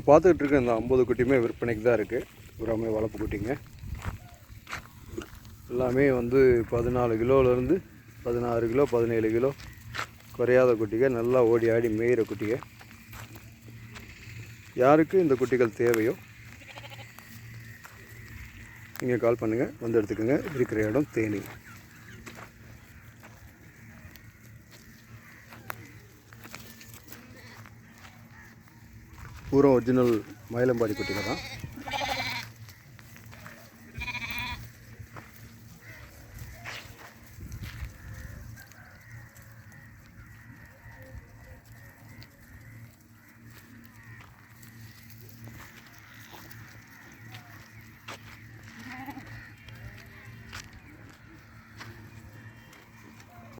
இப்போ பார்த்துக்கிட்டு இருக்க இந்த ஐம்பது குட்டியுமே விற்பனைக்கு தான் இருக்குது பூராமே வளர்ப்பு குட்டிங்க. எல்லாமே வந்து பதினாலு கிலோலேருந்து பதினாறு கிலோ பதினேழு கிலோ குறையாத குட்டிக நல்லா ஓடி ஆடி மேயிற குட்டிக யாருக்கு இந்த குட்டிகள் தேவையோ நீங்கள் கால் பண்ணுங்கள் வந்து எடுத்துக்கோங்க. இருக்கிற இடம் தேனி. பூரா ஒரிஜினல் மயிலம்பாடி குட்டிகள் தான்.